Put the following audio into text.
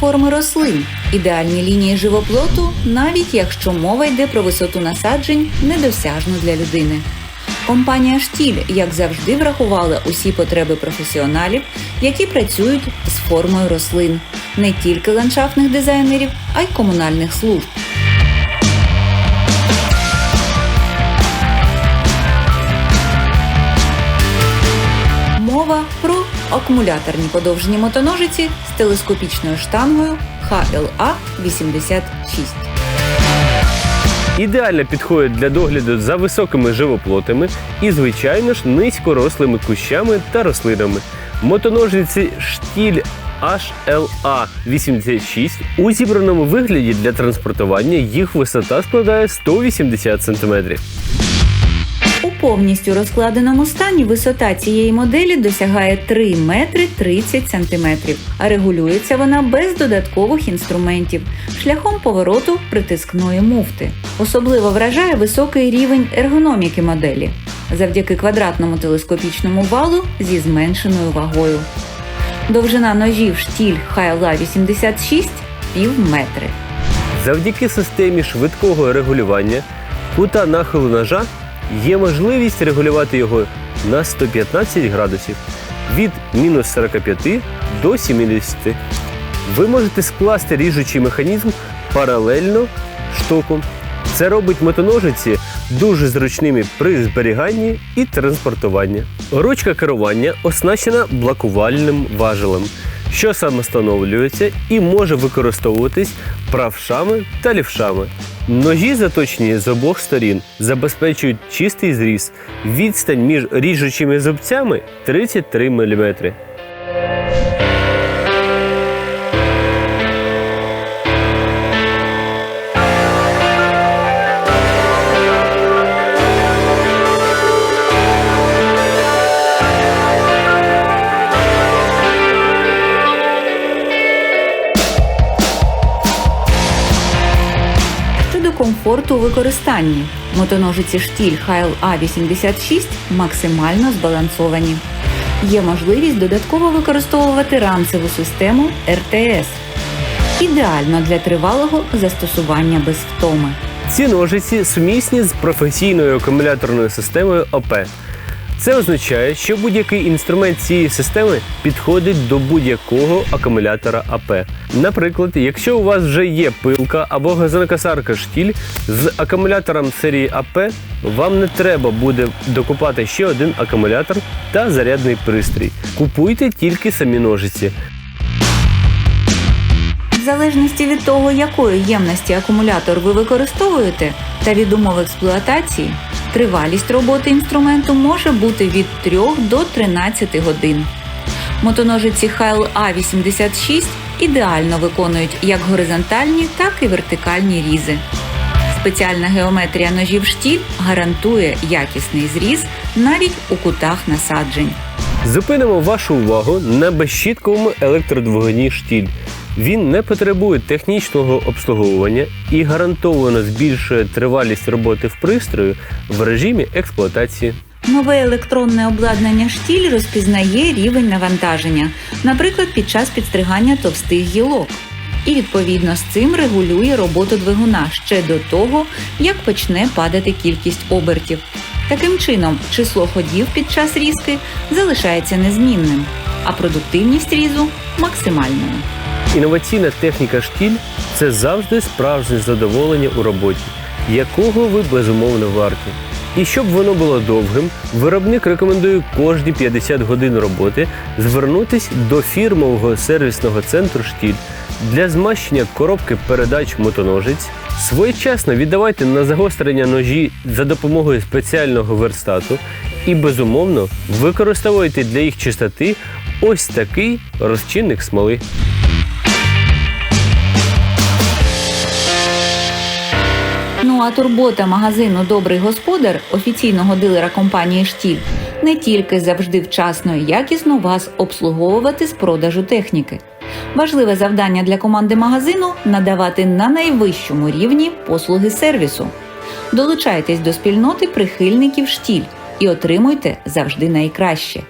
форми рослин, ідеальні лінії живоплоту, навіть якщо мова йде про висоту насаджень, недосяжну для людини. Компанія Штіль, як завжди, врахувала усі потреби професіоналів, які працюють з формою рослин, не тільки ландшафтних дизайнерів, а й комунальних служб. Акумуляторні подовжені мотоножиці з телескопічною штангою HLA 86. Ідеально підходять для догляду за високими живоплотами і, звичайно ж, низькорослими кущами та рослинами. Мотоножиці штіль HLA 86 у зібраному вигляді для транспортування їх висота складає 180 см. Повністю розкладеному стані висота цієї моделі досягає 3 метри 30 сантиметрів, а регулюється вона без додаткових інструментів шляхом повороту притискної муфти. Особливо вражає високий рівень ергономіки моделі завдяки квадратному телескопічному валу зі зменшеною вагою. Довжина ножів штіль Хайла 86 пів метри. Завдяки системі швидкого регулювання кута нахилу ножа є можливість регулювати його на 115 градусів від мінус 45 до 70. Ви можете скласти ріжучий механізм паралельно штоку. Це робить мотоножиці дуже зручними при зберіганні і транспортуванні. Ручка керування оснащена блокувальним важелем, що самостановлюється і може використовуватись правшами та лівшами. Ножі, заточені з обох сторін, забезпечують чистий зріз. Відстань між ріжучими зубцями 33 мм. Комфорту у використанні, мотоножиці штіль Хайл А86 максимально збалансовані. Є можливість додатково використовувати рамцеву систему РТС. Ідеально для тривалого застосування без втоми. Ці ножиці сумісні з професійною акумуляторною системою ОП. Це означає, що будь-який інструмент цієї системи підходить до будь-якого акумулятора АП. Наприклад, якщо у вас вже є пилка або газонокосарка штіль з акумулятором серії АП, вам не треба буде докупати ще один акумулятор та зарядний пристрій. Купуйте тільки самі ножиці. В залежності від того, якої ємності акумулятор ви використовуєте, та від умов експлуатації, тривалість роботи інструменту може бути від 3 до 13 годин. Мотоножиці Хайл А86 ідеально виконують як горизонтальні, так і вертикальні різи. Спеціальна геометрія ножів штіль гарантує якісний зріз навіть у кутах насаджень. Зупинимо вашу увагу на безщітковому електродвигуні штіль. Він не потребує технічного обслуговування і гарантовано збільшує тривалість роботи в пристрою в режимі експлуатації. Нове електронне обладнання штіль розпізнає рівень навантаження, наприклад, під час підстригання товстих гілок. І відповідно з цим регулює роботу двигуна ще до того, як почне падати кількість обертів. Таким чином, число ходів під час різки залишається незмінним, а продуктивність різу максимальною. Інноваційна техніка штіль це завжди справжнє задоволення у роботі, якого ви безумовно варті. І щоб воно було довгим, виробник рекомендує кожні 50 годин роботи звернутись до фірмового сервісного центру штіль для змащення коробки передач мотоножиць. Своєчасно віддавайте на загострення ножі за допомогою спеціального верстату і безумовно використовуйте для їх чистоти ось такий розчинник смоли. Ну а турбота магазину Добрий господар офіційного дилера компанії Штіль не тільки завжди вчасно і якісно вас обслуговувати з продажу техніки. Важливе завдання для команди магазину надавати на найвищому рівні послуги сервісу. Долучайтесь до спільноти прихильників штіль і отримуйте завжди найкраще.